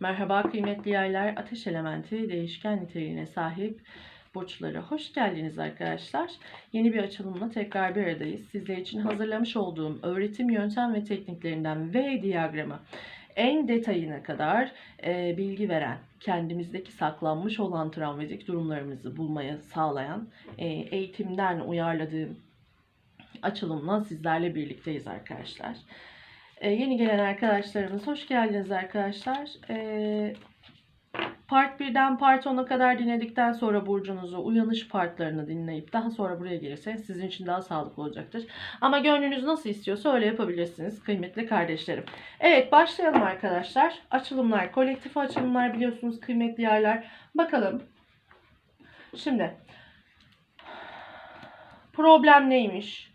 Merhaba kıymetli yaylar. Ateş elementi değişken niteliğine sahip burçlara hoş geldiniz arkadaşlar. Yeni bir açılımla tekrar bir aradayız. Sizler için hazırlamış olduğum öğretim yöntem ve tekniklerinden V diyagramı en detayına kadar e, bilgi veren, kendimizdeki saklanmış olan travmatik durumlarımızı bulmaya sağlayan e, eğitimden uyarladığım açılımla sizlerle birlikteyiz arkadaşlar. Ee, yeni gelen arkadaşlarımız hoş geldiniz arkadaşlar. Ee, part 1'den part 10'a kadar dinledikten sonra burcunuzu, uyanış partlarını dinleyip daha sonra buraya gelirseniz sizin için daha sağlıklı olacaktır. Ama gönlünüz nasıl istiyorsa öyle yapabilirsiniz kıymetli kardeşlerim. Evet başlayalım arkadaşlar. Açılımlar, kolektif açılımlar biliyorsunuz kıymetli yerler. Bakalım. Şimdi problem neymiş?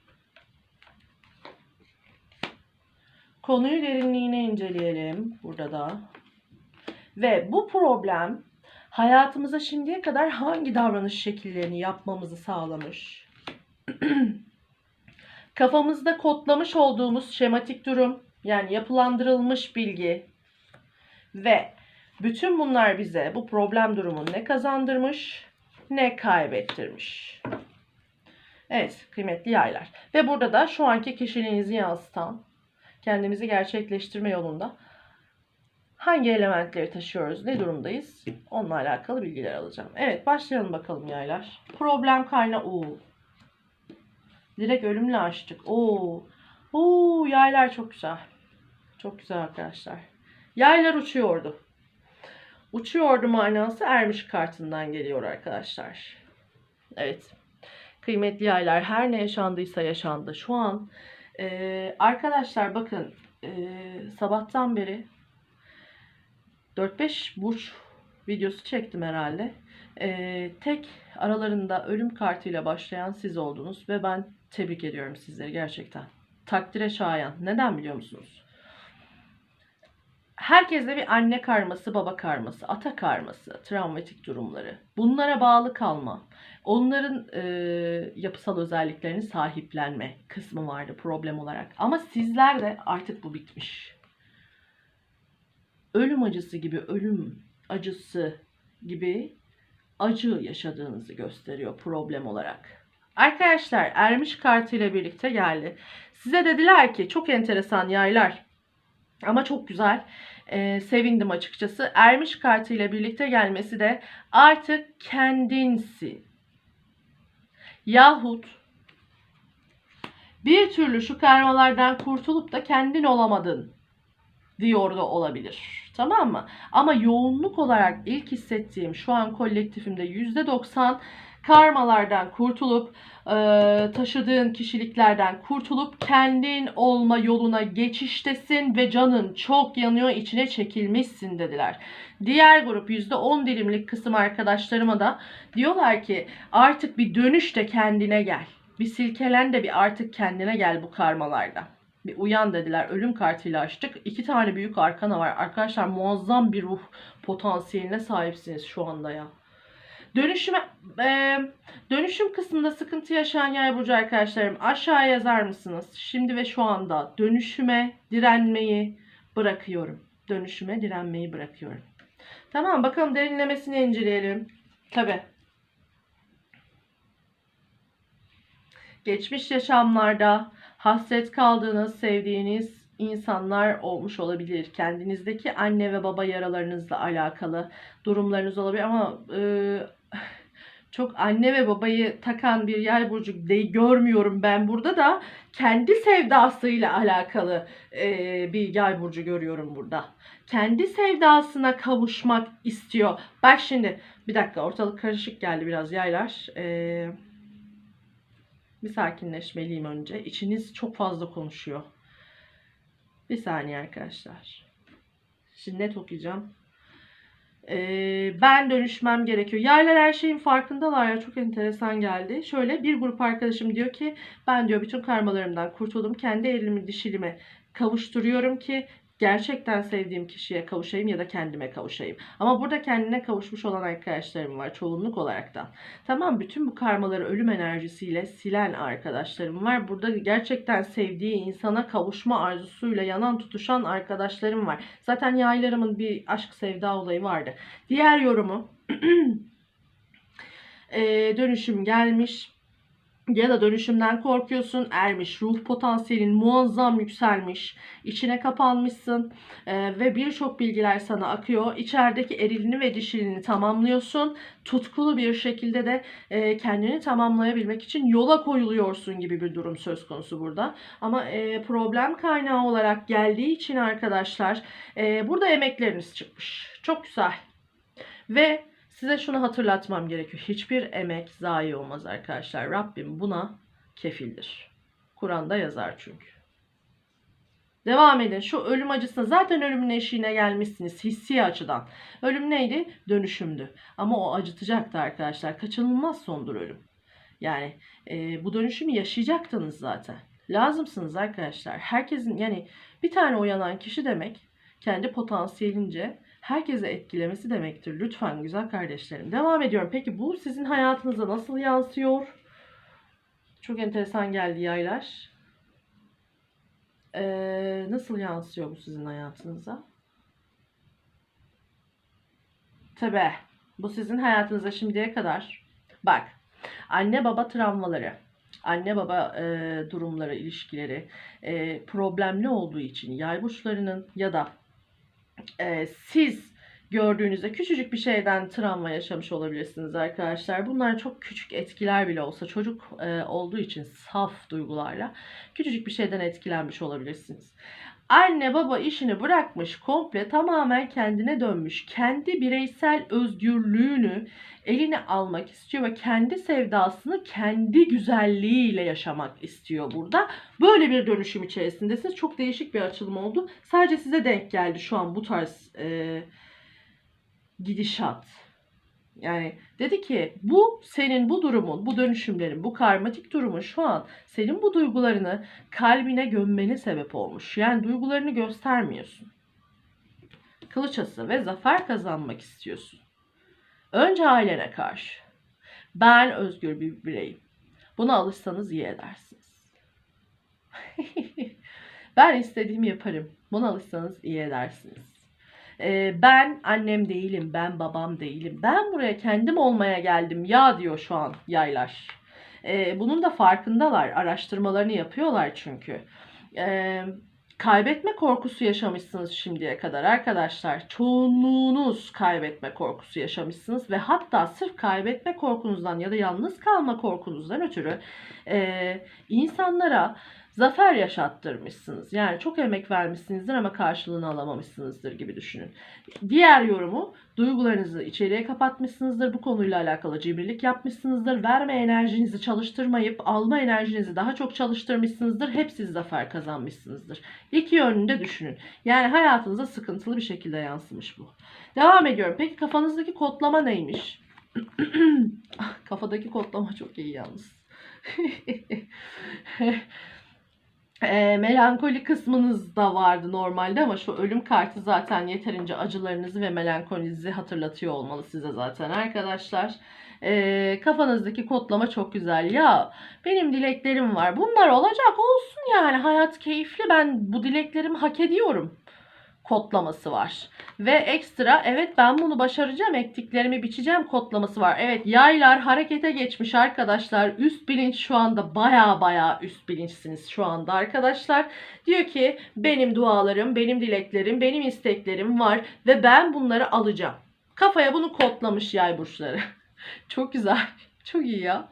Konuyu derinliğine inceleyelim burada da. Ve bu problem hayatımıza şimdiye kadar hangi davranış şekillerini yapmamızı sağlamış? Kafamızda kodlamış olduğumuz şematik durum, yani yapılandırılmış bilgi ve bütün bunlar bize bu problem durumu ne kazandırmış, ne kaybettirmiş. Evet, kıymetli yaylar. Ve burada da şu anki kişiliğinizi yansıtan kendimizi gerçekleştirme yolunda hangi elementleri taşıyoruz, ne durumdayız onunla alakalı bilgiler alacağım. Evet başlayalım bakalım yaylar. Problem kaynağı o. Direkt ölümle açtık. Oo. Oo yaylar çok güzel. Çok güzel arkadaşlar. Yaylar uçuyordu. Uçuyordu manası ermiş kartından geliyor arkadaşlar. Evet. Kıymetli yaylar her ne yaşandıysa yaşandı. Şu an ee, arkadaşlar bakın e, sabahtan beri 4-5 burç videosu çektim herhalde. Ee, tek aralarında ölüm kartıyla başlayan siz oldunuz ve ben tebrik ediyorum sizleri gerçekten. Takdire şayan. Neden biliyor musunuz? Herkeste bir anne karması, baba karması, ata karması, travmatik durumları. Bunlara bağlı kalma. Onların e, yapısal özelliklerini sahiplenme kısmı vardı problem olarak. Ama sizlerde artık bu bitmiş. Ölüm acısı gibi, ölüm acısı gibi acı yaşadığınızı gösteriyor problem olarak. Arkadaşlar ermiş kartıyla birlikte geldi. Size dediler ki çok enteresan yaylar ama çok güzel. Ee, sevindim açıkçası. Ermiş kartıyla birlikte gelmesi de artık kendinsi. Yahut bir türlü şu karmalardan kurtulup da kendin olamadın diyor da olabilir. Tamam mı? Ama yoğunluk olarak ilk hissettiğim şu an kolektifimde %90 karmalardan kurtulup e, taşıdığın kişiliklerden kurtulup kendin olma yoluna geçiştesin ve canın çok yanıyor içine çekilmişsin dediler. Diğer grup %10 dilimlik kısım arkadaşlarıma da diyorlar ki artık bir dönüş de kendine gel. Bir silkelen de bir artık kendine gel bu karmalarda. Bir uyan dediler. Ölüm kartıyla açtık. İki tane büyük arkana var. Arkadaşlar muazzam bir ruh potansiyeline sahipsiniz şu anda ya. Dönüşüm e, dönüşüm kısmında sıkıntı yaşayan yay burcu arkadaşlarım aşağıya yazar mısınız? Şimdi ve şu anda dönüşüme direnmeyi bırakıyorum. Dönüşüme direnmeyi bırakıyorum. Tamam bakalım derinlemesini inceleyelim. Tabi. Geçmiş yaşamlarda hasret kaldığınız, sevdiğiniz insanlar olmuş olabilir. Kendinizdeki anne ve baba yaralarınızla alakalı durumlarınız olabilir ama e, çok anne ve babayı takan bir yay burcu de, görmüyorum ben burada da kendi sevdasıyla alakalı e, bir yay burcu görüyorum burada. Kendi sevdasına kavuşmak istiyor. Bak şimdi bir dakika ortalık karışık geldi biraz yaylar. E, bir sakinleşmeliyim önce. İçiniz çok fazla konuşuyor. Bir saniye arkadaşlar. Şimdi net okuyacağım. Ee, ben dönüşmem gerekiyor. Yaylar her şeyin farkındalar ya çok enteresan geldi. Şöyle bir grup arkadaşım diyor ki ben diyor bütün karmalarımdan kurtuldum. Kendi elimi dişilime kavuşturuyorum ki gerçekten sevdiğim kişiye kavuşayım ya da kendime kavuşayım. Ama burada kendine kavuşmuş olan arkadaşlarım var çoğunluk olarak da. Tamam bütün bu karmaları ölüm enerjisiyle silen arkadaşlarım var. Burada gerçekten sevdiği insana kavuşma arzusuyla yanan tutuşan arkadaşlarım var. Zaten yaylarımın bir aşk sevda olayı vardı. Diğer yorumu Ee, dönüşüm gelmiş ya da dönüşümden korkuyorsun. Ermiş ruh potansiyelin muazzam yükselmiş içine kapanmışsın ee, ve birçok bilgiler sana akıyor. İçerideki erilini ve dişilini tamamlıyorsun. Tutkulu bir şekilde de e, kendini tamamlayabilmek için yola koyuluyorsun gibi bir durum söz konusu burada. Ama e, problem kaynağı olarak geldiği için arkadaşlar e, burada emekleriniz çıkmış. Çok güzel. Ve Size şunu hatırlatmam gerekiyor. Hiçbir emek zayi olmaz arkadaşlar. Rabbim buna kefildir. Kur'an'da yazar çünkü. Devam edin. Şu ölüm acısına zaten ölümün eşiğine gelmişsiniz hissi açıdan. Ölüm neydi? Dönüşümdü. Ama o acıtacaktı arkadaşlar. Kaçınılmaz sondur ölüm. Yani e, bu dönüşümü yaşayacaktınız zaten. Lazımsınız arkadaşlar. Herkesin yani bir tane uyanan kişi demek kendi potansiyelince herkese etkilemesi demektir. Lütfen güzel kardeşlerim. Devam ediyorum. Peki bu sizin hayatınıza nasıl yansıyor? Çok enteresan geldi yaylar. Ee, nasıl yansıyor bu sizin hayatınıza? Tabi bu sizin hayatınıza şimdiye kadar bak anne baba travmaları anne baba e, durumları ilişkileri e, problemli olduğu için yay burçlarının ya da e, siz gördüğünüzde küçücük bir şeyden travma yaşamış olabilirsiniz arkadaşlar. Bunlar çok küçük etkiler bile olsa çocuk e, olduğu için saf duygularla küçücük bir şeyden etkilenmiş olabilirsiniz. Anne baba işini bırakmış komple tamamen kendine dönmüş. Kendi bireysel özgürlüğünü eline almak istiyor ve kendi sevdasını kendi güzelliğiyle yaşamak istiyor burada. Böyle bir dönüşüm içerisindesiniz. Çok değişik bir açılım oldu. Sadece size denk geldi şu an bu tarz e, gidişat. Yani dedi ki bu senin bu durumun, bu dönüşümlerin, bu karmatik durumun şu an senin bu duygularını kalbine gömmene sebep olmuş. Yani duygularını göstermiyorsun. Kılıç ası ve zafer kazanmak istiyorsun. Önce ailene karşı. Ben özgür bir bireyim. Buna alışsanız iyi edersiniz. ben istediğimi yaparım. Buna alışsanız iyi edersiniz. Ee, ben annem değilim, ben babam değilim. Ben buraya kendim olmaya geldim ya diyor şu an yaylar. Ee, bunun da farkındalar. Araştırmalarını yapıyorlar çünkü. Ee, kaybetme korkusu yaşamışsınız şimdiye kadar arkadaşlar. Çoğunluğunuz kaybetme korkusu yaşamışsınız ve hatta sırf kaybetme korkunuzdan ya da yalnız kalma korkunuzdan ötürü e, insanlara zafer yaşattırmışsınız. Yani çok emek vermişsinizdir ama karşılığını alamamışsınızdır gibi düşünün. Diğer yorumu duygularınızı içeriye kapatmışsınızdır. Bu konuyla alakalı cimrilik yapmışsınızdır. Verme enerjinizi çalıştırmayıp alma enerjinizi daha çok çalıştırmışsınızdır. Hep siz zafer kazanmışsınızdır. İki yönünde düşünün. Yani hayatınıza sıkıntılı bir şekilde yansımış bu. Devam ediyorum. Peki kafanızdaki kodlama neymiş? Kafadaki kodlama çok iyi yalnız. e, melankoli kısmınız da vardı normalde ama şu ölüm kartı zaten yeterince acılarınızı ve melankolinizi hatırlatıyor olmalı size zaten arkadaşlar. E, kafanızdaki kodlama çok güzel. Ya benim dileklerim var. Bunlar olacak olsun yani. Hayat keyifli. Ben bu dileklerimi hak ediyorum kodlaması var. Ve ekstra evet ben bunu başaracağım ektiklerimi biçeceğim kodlaması var. Evet yaylar harekete geçmiş arkadaşlar. Üst bilinç şu anda baya baya üst bilinçsiniz şu anda arkadaşlar. Diyor ki benim dualarım, benim dileklerim, benim isteklerim var ve ben bunları alacağım. Kafaya bunu kodlamış yay burçları. çok güzel. Çok iyi ya.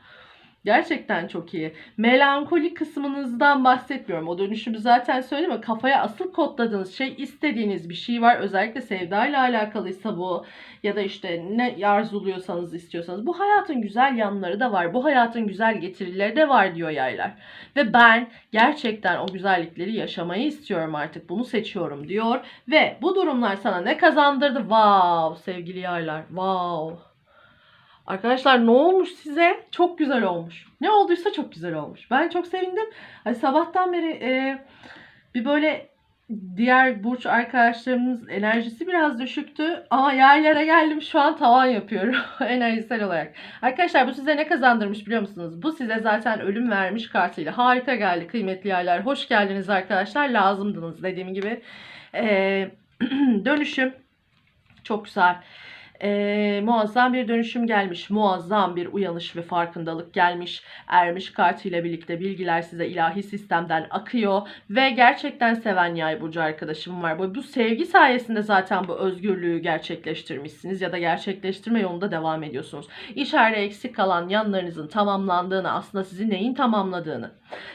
Gerçekten çok iyi. Melankoli kısmınızdan bahsetmiyorum. O dönüşümü zaten söyledim ama kafaya asıl kodladığınız şey istediğiniz bir şey var. Özellikle sevdayla alakalıysa bu ya da işte ne arzuluyorsanız istiyorsanız. Bu hayatın güzel yanları da var. Bu hayatın güzel getirileri de var diyor yaylar. Ve ben gerçekten o güzellikleri yaşamayı istiyorum artık. Bunu seçiyorum diyor. Ve bu durumlar sana ne kazandırdı? Wow sevgili yaylar. Wow. Arkadaşlar ne olmuş size? Çok güzel olmuş. Ne olduysa çok güzel olmuş. Ben çok sevindim. Hani sabahtan beri e, bir böyle diğer burç arkadaşlarımız enerjisi biraz düşüktü ama yaylara geldim şu an tavan yapıyorum enerjisel olarak. Arkadaşlar bu size ne kazandırmış biliyor musunuz? Bu size zaten ölüm vermiş kartıyla. Harika geldi kıymetli yaylar. Hoş geldiniz arkadaşlar. Lazımdınız dediğim gibi. Ee, dönüşüm çok güzel. Ee, muazzam bir dönüşüm gelmiş. Muazzam bir uyanış ve farkındalık gelmiş. Ermiş kartıyla birlikte bilgiler size ilahi sistemden akıyor. Ve gerçekten seven yay burcu arkadaşım var. Bu, bu sevgi sayesinde zaten bu özgürlüğü gerçekleştirmişsiniz. Ya da gerçekleştirme yolunda devam ediyorsunuz. İçeride eksik kalan yanlarınızın tamamlandığını aslında sizi neyin tamamladığını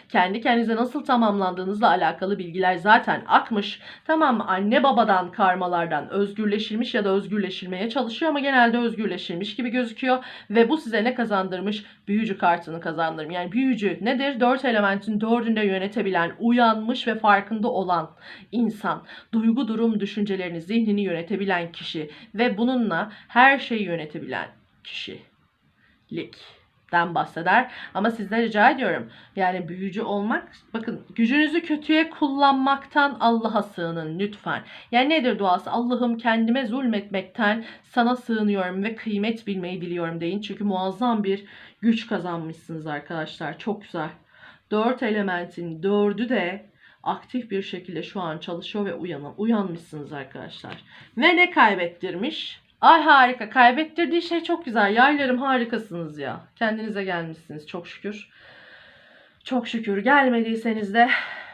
kendi kendinize nasıl tamamlandığınızla alakalı bilgiler zaten akmış. Tamam? Anne babadan karmalardan özgürleşilmiş ya da özgürleşilmeye çalışıyor ama genelde özgürleşilmiş gibi gözüküyor. Ve bu size ne kazandırmış? Büyücü kartını kazandırmış. Yani büyücü nedir? Dört elementin dördünde yönetebilen, uyanmış ve farkında olan insan. Duygu, durum, düşüncelerini, zihnini yönetebilen kişi. Ve bununla her şeyi yönetebilen kişilik den bahseder. Ama sizden rica ediyorum. Yani büyücü olmak bakın gücünüzü kötüye kullanmaktan Allah'a sığının lütfen. Yani nedir duası? Allah'ım kendime zulmetmekten sana sığınıyorum ve kıymet bilmeyi biliyorum deyin. Çünkü muazzam bir güç kazanmışsınız arkadaşlar. Çok güzel. Dört elementin dördü de aktif bir şekilde şu an çalışıyor ve uyanın. Uyanmışsınız arkadaşlar. Ve ne kaybettirmiş? Ay harika. Kaybettirdiği şey çok güzel. Yaylarım harikasınız ya. Kendinize gelmişsiniz çok şükür. Çok şükür. Gelmediyseniz de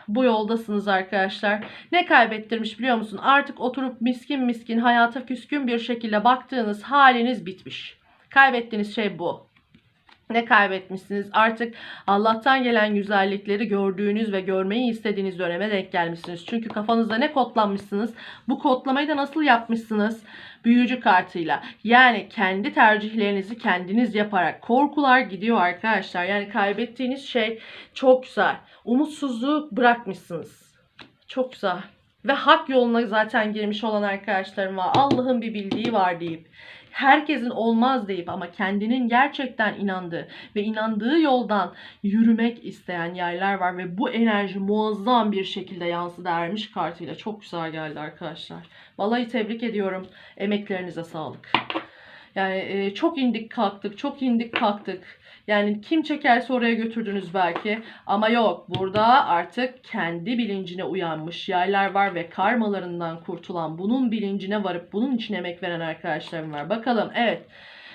bu yoldasınız arkadaşlar. Ne kaybettirmiş biliyor musun? Artık oturup miskin miskin hayata küskün bir şekilde baktığınız haliniz bitmiş. Kaybettiğiniz şey bu. Ne kaybetmişsiniz? Artık Allah'tan gelen güzellikleri gördüğünüz ve görmeyi istediğiniz döneme denk gelmişsiniz. Çünkü kafanızda ne kodlanmışsınız? Bu kodlamayı da nasıl yapmışsınız? Büyücü kartıyla. Yani kendi tercihlerinizi kendiniz yaparak. Korkular gidiyor arkadaşlar. Yani kaybettiğiniz şey çok güzel. Umutsuzluğu bırakmışsınız. Çok güzel. Ve hak yoluna zaten girmiş olan arkadaşlarım var. Allah'ın bir bildiği var deyip herkesin olmaz deyip ama kendinin gerçekten inandığı ve inandığı yoldan yürümek isteyen yerler var ve bu enerji muazzam bir şekilde yansıdı ermiş kartıyla. Çok güzel geldi arkadaşlar. Vallahi tebrik ediyorum. Emeklerinize sağlık. Yani e, çok indik kalktık, çok indik kalktık. Yani kim çekerse oraya götürdünüz belki. Ama yok burada artık kendi bilincine uyanmış yaylar var ve karmalarından kurtulan bunun bilincine varıp bunun için emek veren arkadaşlarım var. Bakalım evet.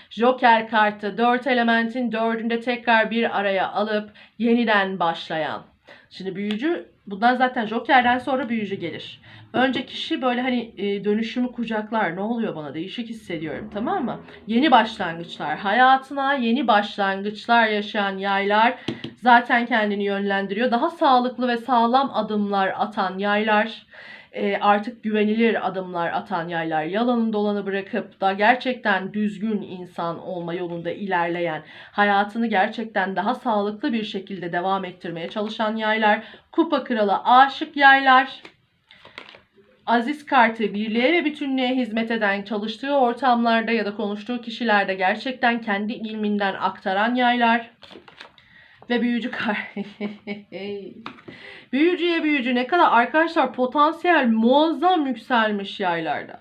Joker kartı 4 elementin 4'ünde tekrar bir araya alıp yeniden başlayan. Şimdi büyücü bundan zaten Joker'den sonra büyücü gelir. Önce kişi böyle hani e, dönüşümü kucaklar. Ne oluyor bana? Değişik hissediyorum. Tamam mı? Yeni başlangıçlar. Hayatına yeni başlangıçlar yaşayan yaylar zaten kendini yönlendiriyor. Daha sağlıklı ve sağlam adımlar atan yaylar e, artık güvenilir adımlar atan yaylar, yalanın dolanı bırakıp da gerçekten düzgün insan olma yolunda ilerleyen, hayatını gerçekten daha sağlıklı bir şekilde devam ettirmeye çalışan yaylar, kupa kralı aşık yaylar, Aziz kartı birliğe ve bütünlüğe hizmet eden çalıştığı ortamlarda ya da konuştuğu kişilerde gerçekten kendi ilminden aktaran yaylar ve büyücü kart. Büyücüye büyücü ne kadar arkadaşlar potansiyel muazzam yükselmiş yaylarda.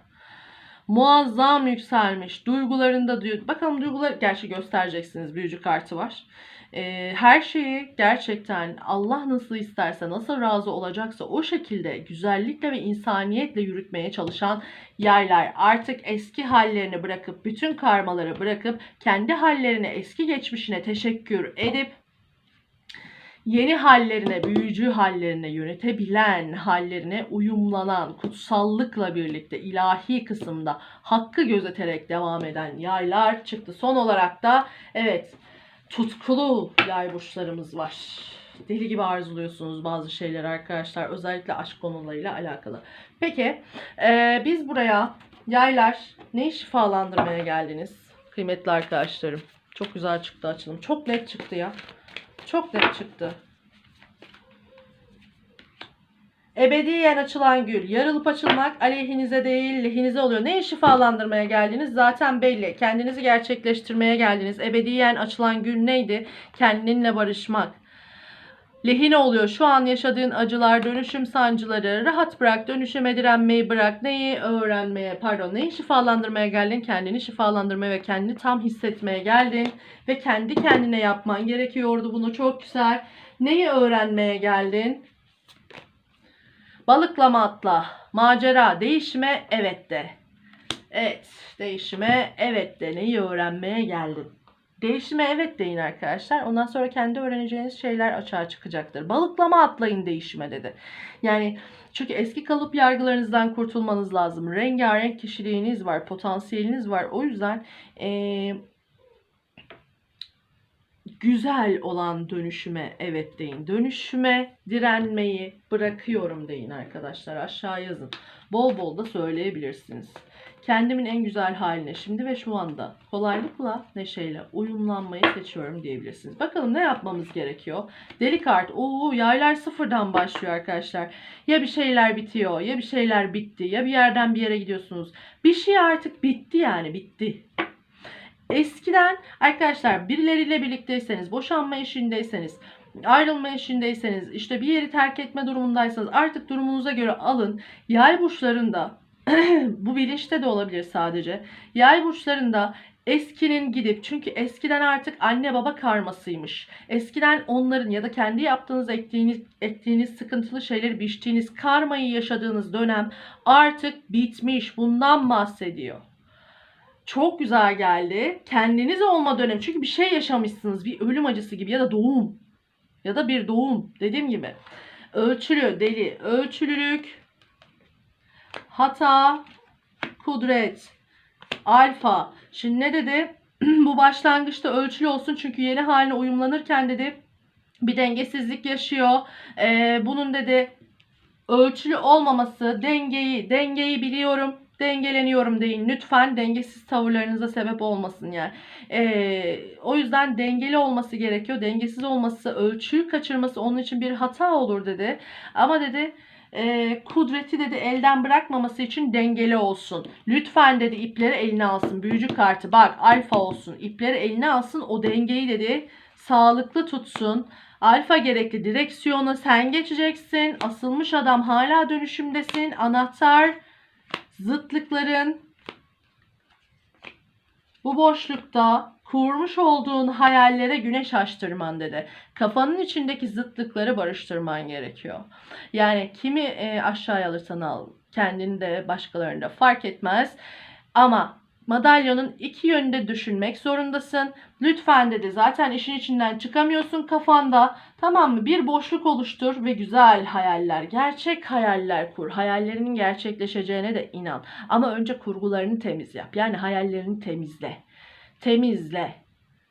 Muazzam yükselmiş. Duygularında diyor. Bakalım duygular gerçi göstereceksiniz. Büyücü kartı var. Ee, her şeyi gerçekten Allah nasıl isterse, nasıl razı olacaksa o şekilde güzellikle ve insaniyetle yürütmeye çalışan yaylar artık eski hallerini bırakıp, bütün karmaları bırakıp kendi hallerine, eski geçmişine teşekkür edip yeni hallerine, büyücü hallerine, yönetebilen hallerine uyumlanan, kutsallıkla birlikte ilahi kısımda hakkı gözeterek devam eden yaylar çıktı. Son olarak da evet tutkulu yay burçlarımız var. Deli gibi arzuluyorsunuz bazı şeyler arkadaşlar. Özellikle aşk konularıyla alakalı. Peki e, biz buraya yaylar ne şifalandırmaya geldiniz? Kıymetli arkadaşlarım. Çok güzel çıktı açılım. Çok net çıktı ya. Çok net çıktı. Ebediyen açılan gül. Yarılıp açılmak aleyhinize değil lehinize oluyor. Neyi şifalandırmaya geldiniz? Zaten belli. Kendinizi gerçekleştirmeye geldiniz. Ebediyen açılan gül neydi? Kendinle barışmak. Lehine oluyor. Şu an yaşadığın acılar, dönüşüm sancıları rahat bırak, dönüşüme direnmeyi bırak. Neyi öğrenmeye, pardon, neyi şifalandırmaya geldin? Kendini şifalandırmaya ve kendini tam hissetmeye geldin. Ve kendi kendine yapman gerekiyordu bunu. Çok güzel. Neyi öğrenmeye geldin? Balıklama atla. Macera, değişime evet de. Evet, değişime evet de. Neyi öğrenmeye geldin? Değişime evet deyin arkadaşlar. Ondan sonra kendi öğreneceğiniz şeyler açığa çıkacaktır. Balıklama atlayın değişime dedi. Yani çünkü eski kalıp yargılarınızdan kurtulmanız lazım. Rengarenk kişiliğiniz var, potansiyeliniz var. O yüzden eee, güzel olan dönüşüme evet deyin. Dönüşüme direnmeyi bırakıyorum deyin arkadaşlar. Aşağı yazın. Bol bol da söyleyebilirsiniz. Kendimin en güzel haline şimdi ve şu anda kolaylıkla neşeyle uyumlanmayı seçiyorum diyebilirsiniz. Bakalım ne yapmamız gerekiyor? Deli kart. Oo yaylar sıfırdan başlıyor arkadaşlar. Ya bir şeyler bitiyor ya bir şeyler bitti ya bir yerden bir yere gidiyorsunuz. Bir şey artık bitti yani bitti. Eskiden arkadaşlar birileriyle birlikteyseniz, boşanma eşindeyseniz, ayrılma eşindeyseniz, işte bir yeri terk etme durumundaysanız artık durumunuza göre alın. Yay burçlarında bu bilinçte de olabilir sadece. Yay burçlarında eskinin gidip çünkü eskiden artık anne baba karmasıymış. Eskiden onların ya da kendi yaptığınız ettiğiniz, ettiğiniz sıkıntılı şeyleri biçtiğiniz karmayı yaşadığınız dönem artık bitmiş. Bundan bahsediyor. Çok güzel geldi. Kendiniz olma dönemi. Çünkü bir şey yaşamışsınız. Bir ölüm acısı gibi ya da doğum. Ya da bir doğum. Dediğim gibi. Ölçülü, deli, ölçülülük, hata, kudret, alfa. Şimdi ne dedi? Bu başlangıçta ölçülü olsun çünkü yeni haline uyumlanırken dedi bir dengesizlik yaşıyor. Ee, bunun dedi ölçülü olmaması, dengeyi, dengeyi biliyorum, dengeleniyorum deyin. Lütfen dengesiz tavırlarınıza sebep olmasın yani. Ee, o yüzden dengeli olması gerekiyor. Dengesiz olması, ölçüyü kaçırması onun için bir hata olur dedi. Ama dedi e, kudreti dedi elden bırakmaması için dengeli olsun. Lütfen dedi ipleri eline alsın. Büyücü kartı bak alfa olsun. İpleri eline alsın o dengeyi dedi sağlıklı tutsun. Alfa gerekli direksiyonu sen geçeceksin. Asılmış adam hala dönüşümdesin. Anahtar zıtlıkların bu boşlukta kurmuş olduğun hayallere güneş açtırman dedi. Kafanın içindeki zıtlıkları barıştırman gerekiyor. Yani kimi e, aşağıya alırsan al kendini de başkalarını da fark etmez. Ama madalyonun iki yönünde düşünmek zorundasın. Lütfen dedi zaten işin içinden çıkamıyorsun kafanda. Tamam mı? Bir boşluk oluştur ve güzel hayaller, gerçek hayaller kur. Hayallerinin gerçekleşeceğine de inan. Ama önce kurgularını temiz yap. Yani hayallerini temizle. Temizle.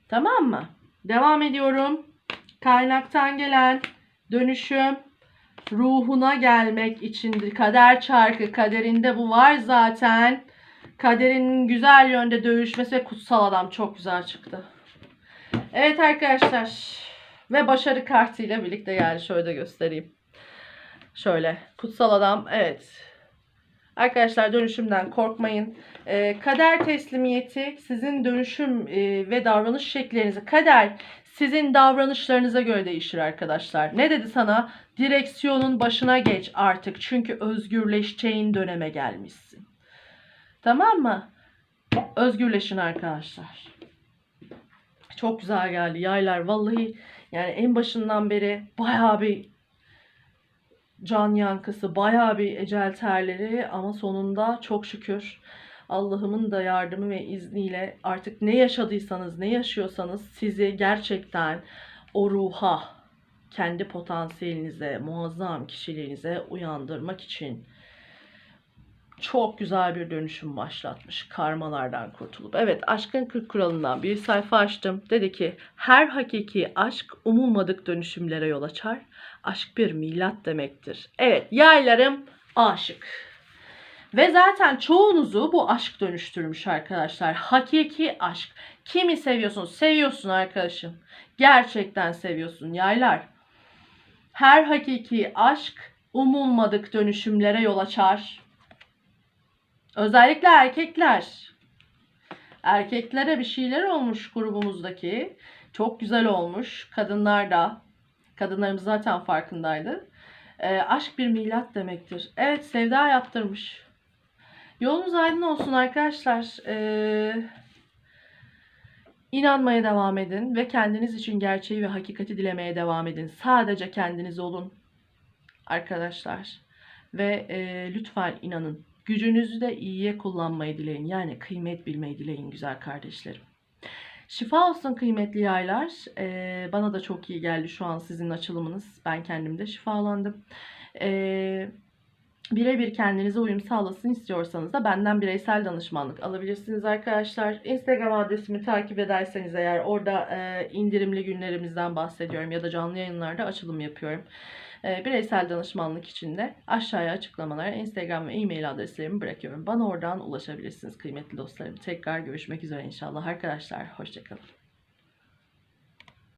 Tamam mı? Devam ediyorum. Kaynaktan gelen dönüşüm ruhuna gelmek içindir. Kader çarkı kaderinde bu var zaten. Kaderinin güzel yönde dövüşmesi ve kutsal adam çok güzel çıktı. Evet arkadaşlar. Ve başarı kartıyla birlikte geldi. Şöyle de göstereyim. Şöyle. Kutsal adam. Evet. Arkadaşlar dönüşümden korkmayın. Ee, kader teslimiyeti sizin dönüşüm e, ve davranış şekillerinizi. Kader sizin davranışlarınıza göre değişir arkadaşlar. Ne dedi sana? Direksiyonun başına geç artık. Çünkü özgürleşeceğin döneme gelmişsin. Tamam mı? Özgürleşin arkadaşlar. Çok güzel geldi. Yaylar vallahi yani en başından beri bayağı bir can yankısı, bayağı bir ecel terleri ama sonunda çok şükür Allah'ımın da yardımı ve izniyle artık ne yaşadıysanız, ne yaşıyorsanız sizi gerçekten o ruha, kendi potansiyelinize, muazzam kişiliğinize uyandırmak için çok güzel bir dönüşüm başlatmış karmalardan kurtulup. Evet aşkın 40 kuralından bir sayfa açtım. Dedi ki her hakiki aşk umulmadık dönüşümlere yol açar. Aşk bir milat demektir. Evet yaylarım aşık. Ve zaten çoğunuzu bu aşk dönüştürmüş arkadaşlar. Hakiki aşk. Kimi seviyorsun? Seviyorsun arkadaşım. Gerçekten seviyorsun yaylar. Her hakiki aşk umulmadık dönüşümlere yol açar. Özellikle erkekler. Erkeklere bir şeyler olmuş grubumuzdaki. Çok güzel olmuş. Kadınlar da Kadınlarımız zaten farkındaydı. Ee, aşk bir milat demektir. Evet Sevda yaptırmış. Yolunuz aydın olsun arkadaşlar. Ee, inanmaya devam edin ve kendiniz için gerçeği ve hakikati dilemeye devam edin. Sadece kendiniz olun arkadaşlar. Ve e, lütfen inanın. Gücünüzü de iyiye kullanmayı dileyin. Yani kıymet bilmeyi dileyin güzel kardeşlerim. Şifa olsun kıymetli yaylar. Ee, bana da çok iyi geldi şu an sizin açılımınız. Ben kendim de şifalandım. Ee, birebir kendinize uyum sağlasın istiyorsanız da benden bireysel danışmanlık alabilirsiniz arkadaşlar. Instagram adresimi takip ederseniz eğer orada e, indirimli günlerimizden bahsediyorum ya da canlı yayınlarda açılım yapıyorum. E, bireysel danışmanlık için de aşağıya açıklamalara Instagram ve e-mail adreslerimi bırakıyorum. Bana oradan ulaşabilirsiniz kıymetli dostlarım. Tekrar görüşmek üzere inşallah arkadaşlar. Hoşçakalın.